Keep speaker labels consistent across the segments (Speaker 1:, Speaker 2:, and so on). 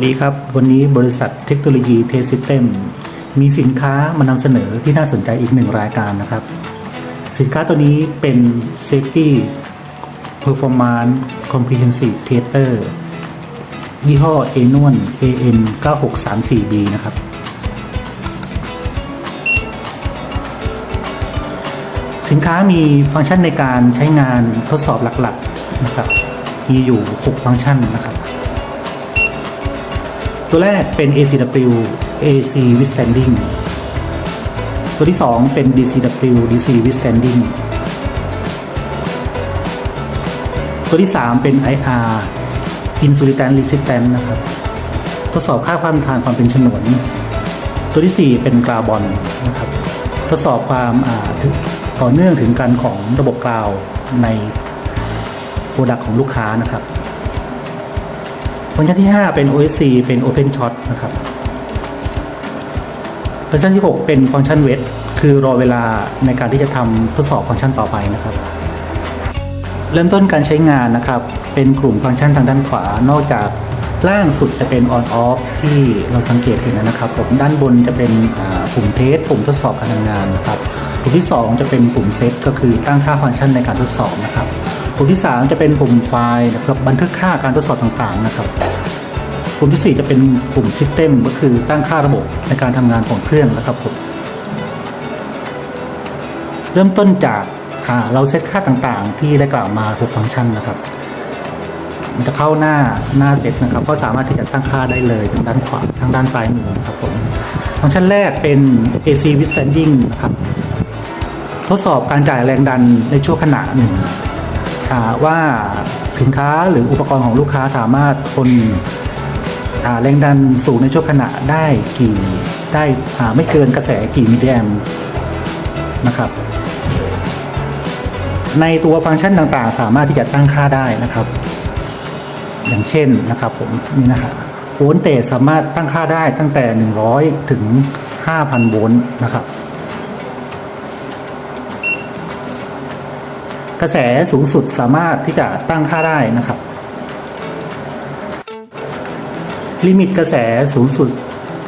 Speaker 1: วัสดีครับ วันนี้บริษัทเทคโนโลยีเทสซิสเต็มมีสินค้ามานำเสนอที่น่าสนใจอีกหนึ่งรายการนะครับ สินค้าตัวนี้เป็น Safety Performance Comprehensive Theater ยี่ห้อ a n o n AM 9634B นะครับ สินค้ามีฟังก์ชันในการใช้งานทดสอบหลักๆนะครับ มีอยู่ 6 ฟังก์ชันนะครับ ตัวแรกเป็น ACW AC Withstanding ตัวที่ 2 เป็น DCW DC Withstanding ตัวที่ 3 เป็น IR insulin Resistant นะครับ ทดสอบค่าความทานความเป็นฉนวน ตัวที่ 4 เป็นกราบอลนะครับ ทดสอบความอ่าถึงต่อเนื่องถึงกันของระบบกราวในโปรดักของลูกค้านะครับ ฟังก์ชันที่ 5 เป็น OSC เป็น Open Shot นะครับฟังก์ชันที่ 6 เป็นฟังก์ชันเวทคือรอเวลาในการที่จะทำทดสอบฟังก์ชันต่อไปนะครับ เริ่มต้นการใช้งานนะครับ เป็นกลุ่มฟังก์ชันทางด้านขวา นอกจากล่างสุดจะเป็น on off ที่เราสังเกตเห็นนะครับผมด้านบนจะเป็นปุ่มเทสปุ่มทดสอบการทำงานนะครับปุ่มที่ 2 จะเป็นปุ่มเซตก็คือตั้งค่าฟังก์ชันในการทดสอบนะครับ ปุ่มที่ 3 จะเป็นปุ่มไฟล์นะครับบันทึกค่าการทดสอบต่างๆนะครับปุ่มที่ 4 จะเป็นปุ่ม System ก็คือตั้งค่าระบบในการทำงานของเครื่องนะครับผมเริ่มต้นจากาเราเซตค่าต่างๆ ที่ได้กล่าวมา6ฟังก์ชันนะครับ มันจะเข้าหน้าหน้าเซตนะครับ ก็สามารถที่จะตั้งค่าได้เลยทางด้านขวาทางด้านซ้ายมือนะครับผมฟังก์ชันแรกเป็น AC withstanding นะครับ ทดสอบการจ่ายแรงดันในช่วงขณะหนึ่ง ว่าสินค้าหรืออุปกรณ์ของลูกค้าสามารถทนแรงดันสูงในช่วงขณะได้กี่ได้ไม่เกินกระแสกี่มิลลิแอมนะครับ ในตัวฟังก์ชันต่างๆ สามารถที่จะตั้งค่าได้นะครับ อย่างเช่นนะครับผมนี่นะฮะโวลต์เตจสามารถตั้งค่าได้ตั้งแต่ 100 ถึง 5,000 โวลต์นะครับ กระแสสูงสุดสามารถที่จะตั้งค่าได้นะครับ ลิมิตกระแสสูงสุด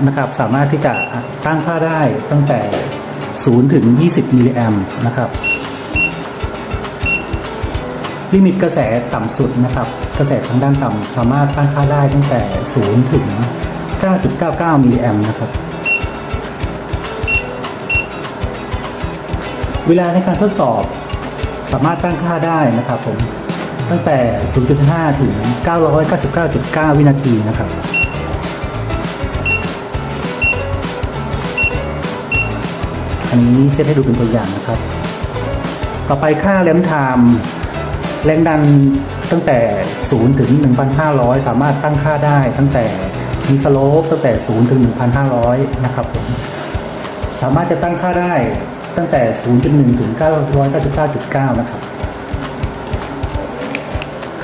Speaker 1: นะครับ สามารถที่จะตั้งค่าได้ตั้งแต่ 0 ถึง 20 มิลลิแอมป์นะครับ ลิมิตกระแสต่ำสุดนะครับ กระแสทางด้านต่ำสามารถตั้งค่าได้ตั้งแต่ 0 ถึง 9.99 มิลลิแอมป์นะครับเวลาในการทดสอบ สามารถตั้งค่าได้นะครับผมตั้งแต่ 0.5 ถึง 999.9 วินาทีนะครับอันนี้เซตให้ดูเป็นตัวอย่างนะครับ ต่อไปค่าแรมไทม์แรงดันตั้งแต่ 0 ถึง 1,500 สามารถตั้งค่าได้ตั้งแต่มีสโลปตั้งแต่ 0 ถึง 1,500 นะครับผม สามารถจะตั้งค่าได้ ตั้งแต่ 0.1 ถึง 999.9 นะครับ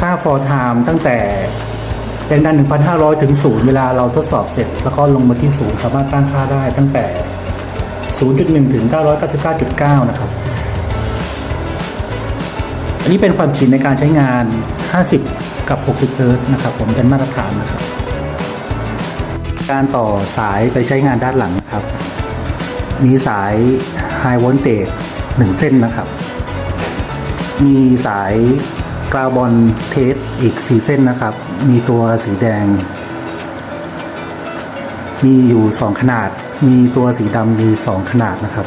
Speaker 1: ค่า for time ตั้งแต่แรงดัน 1,500 ถึง 0 เวลาเราทดสอบเสร็จ แล้วก็ลงมาที่ 0 สามารถตั้งค่าได้ตั้งแต่ 0.1 ถึง 999.9 นะครับ อันนี้เป็นความถี่ในการใช้งาน 50 กับ 60เฮิรต์นะครับ ผมเป็นมาตรฐานนะครับ การต่อสายไปใช้งานด้านหลังนะครับ มีสาย High Voltage 1 เส้นนะครับ มีสายกราวบอลเทสอีก 4 เส้นนะครับ มีตัวสีแดง มีอยู่ 2 ขนาด มีตัวสีดำมี 2 ขนาดนะครับ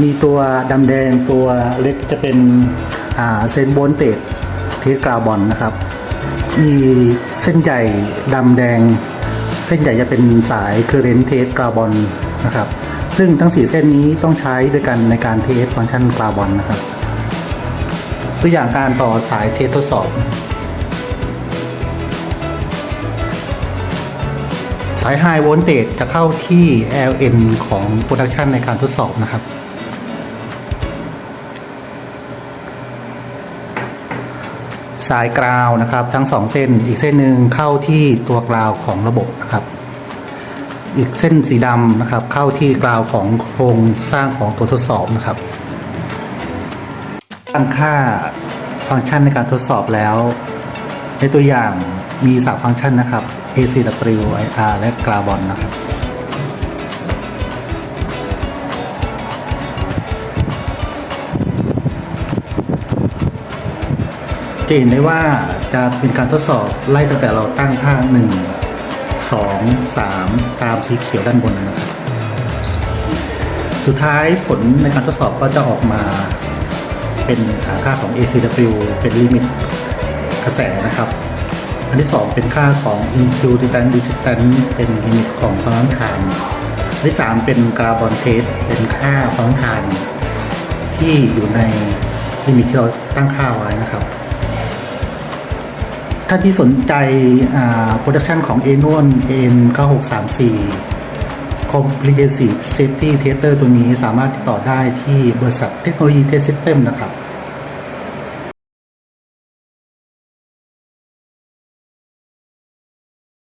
Speaker 1: มีตัวดำแดงตัวเล็กจะเป็นอ่าเซนโบนเตดเทสกราวบอลนะครับ มีเส้นใหญ่ดำแดง เส้นใหญ่จะเป็นสายเคอร์เรนเทสกราวบอลนะครับ ซึ่งทั้ง 4 เส้นนี้ต้องใช้ด้วยกันในการเทสฟังก์ชันกราบอลนะครับ ตัวอย่างการต่อสายเทสทดสอบ สาย High Voltage จะเข้าที่ LN ของ Production ในการทดสอบนะครับสายกราวนะครับ ทั้งสองเส้นอีกเส้นหนึ่งเข้าที่ตัวกราวของระบบนะครับ อีกเส้นสีดำนะครับ เข้าที่กราวของโครงสร้างของตัวทดสอบนะครับตั้งค่าฟังก์ชันในการทดสอบแล้ว ในตัวอย่างมีสามฟังก์ชันนะครับ ACW IR และ g r a b o n นะครับจะเห็นได้ว่าจะเป็นการทดสอบไล่ตั้งแต่เราตั้งค่าหนึ่ง สองสามตามสีเขียวด้านบนนะครับสุดท้ายผลในการทดสอบก็จะออกมาเป็นค่าของ ACW เป็นลิมิตกระแสนะครับ อันที่สองเป็นค่าของ Insultant Resistance เป็นลิมิตของความต้านทาน อันที่สามเป็นกราบอนเทสเป็นค่าความต้านทาน ที่อยู่ในลิมิตที่เราตั้งค่าไว้นะครับ ถ้าที่สนใจโปรดักชันของ a n o n N 9634 Comprehensive Safety Tester ตัวนี้สามารถติดต่อได้ที่บริษัทเทคโนโลยีเทสซิสเต็มนะครับ